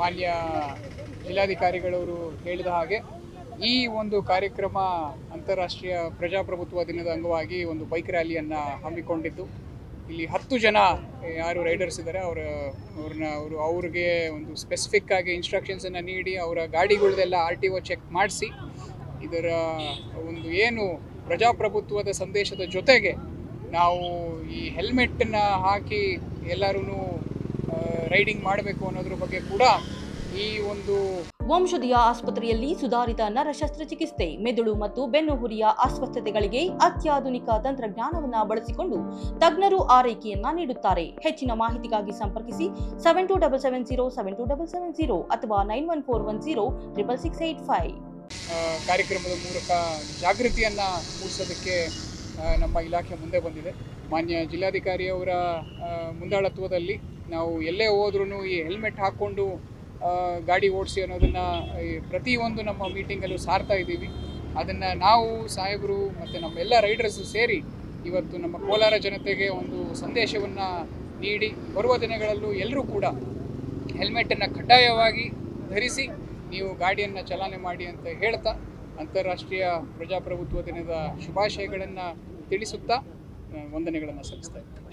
ಮಾನ್ಯ ಜಿಲ್ಲಾಧಿಕಾರಿಗಳವರು ಹೇಳಿದ ಹಾಗೆ ಈ ಒಂದು ಕಾರ್ಯಕ್ರಮ ಅಂತಾರಾಷ್ಟ್ರೀಯ ಪ್ರಜಾಪ್ರಭುತ್ವ ದಿನದ ಅಂಗವಾಗಿ ಒಂದು ಬೈಕ್ ರ್ಯಾಲಿಯನ್ನು ಹಮ್ಮಿಕೊಂಡಿದ್ದು. ಇಲ್ಲಿ ಹತ್ತು ಜನ ಯಾರು ರೈಡರ್ಸ್ ಇದ್ದಾರೆ, ಅವರ, ಅವ್ರನ್ನ, ಅವರು, ಅವ್ರಿಗೆ ಒಂದು ಸ್ಪೆಸಿಫಿಕ್ ಆಗಿ ಇನ್ಸ್ಟ್ರಕ್ಷನ್ಸನ್ನು ನೀಡಿ ಅವರ ಗಾಡಿಗಳದೆಲ್ಲ ಆರ್ ಟಿ ಒ ಚೆಕ್ ಮಾಡಿಸಿ, ಇದರ ಒಂದು ಏನು ಪ್ರಜಾಪ್ರಭುತ್ವದ ಸಂದೇಶದ ಜೊತೆಗೆ ನಾವು ಈ ಹೆಲ್ಮೆಟ್ಟನ್ನು ಹಾಕಿ ಎಲ್ಲರೂ ರೈಡಿಂಗ್ ಮಾಡಬೇಕು ಅನ್ನೋದ್ರ ಬಗ್ಗೆ ಕೂಡ ಈ ಒಂದು ವಂಶದಿಯ ಆಸ್ಪತ್ರೆಯಲ್ಲಿ ಸುಧಾರಿತ ನರ ಶಸ್ತ್ರಚಿಕಿತ್ಸೆ ಮೆದುಳು ಮತ್ತು ಬೆನ್ನುಹುರಿಯ ಅಸ್ವಸ್ಥತೆಗಳಿಗೆ ಅತ್ಯಾಧುನಿಕ ತಂತ್ರಜ್ಞಾನವನ್ನು ಬಳಸಿಕೊಂಡು ತಜ್ಞರು ಆರೈಕೆಯನ್ನ ನೀಡುತ್ತಾರೆ. ಹೆಚ್ಚಿನ ಮಾಹಿತಿಗಾಗಿ ಸಂಪರ್ಕಿಸಿ seven two double seven zero seven two double seven zero ಅಥವಾ nine one four one zero triple six eight five ಕಾರ್ಯಕ್ರಮದ ಮೂಲಕ ಜಾಗೃತಿಯನ್ನು ಮೂಡಿಸೋದಕ್ಕೆ ನಮ್ಮ ಇಲಾಖೆ ಮುಂದೆ ಬಂದಿದೆ. ಮಾನ್ಯ ಜಿಲ್ಲಾಧಿಕಾರಿಯವರ ಮುಂದಾಳತ್ವದಲ್ಲಿ ನಾವು ಎಲ್ಲೇ ಹೋದ್ರೂ ಈ ಹೆಲ್ಮೆಟ್ ಹಾಕ್ಕೊಂಡು ಗಾಡಿ ಓಡಿಸಿ ಅನ್ನೋದನ್ನು ಪ್ರತಿಯೊಂದು ನಮ್ಮ ಮೀಟಿಂಗಲ್ಲೂ ಸಾರ್ತಾ ಇದ್ದೀವಿ. ಅದನ್ನು ನಾವು, ಸಾಹೇಬರು ಮತ್ತು ನಮ್ಮೆಲ್ಲ ರೈಡರ್ಸ್ ಸೇರಿ ಇವತ್ತು ನಮ್ಮ ಕೋಲಾರ ಜನತೆಗೆ ಒಂದು ಸಂದೇಶವನ್ನು ನೀಡಿ, ಬರುವ ದಿನಗಳಲ್ಲೂ ಎಲ್ಲರೂ ಕೂಡ ಹೆಲ್ಮೆಟನ್ನು ಕಡ್ಡಾಯವಾಗಿ ಧರಿಸಿ, ನೀವು ಗಾಡಿಯನ್ನು ಚಲನೆ ಮಾಡಿ ಅಂತ ಹೇಳ್ತಾ ಅಂತಾರಾಷ್ಟ್ರೀಯ ಪ್ರಜಾಪ್ರಭುತ್ವ ದಿನದ ಶುಭಾಶಯಗಳನ್ನು ತಿಳಿಸುತ್ತಾ ವಂದನೆಗಳನ್ನು ಸಲ್ಲಿಸ್ತಾ ಇದ್ದೀನಿ.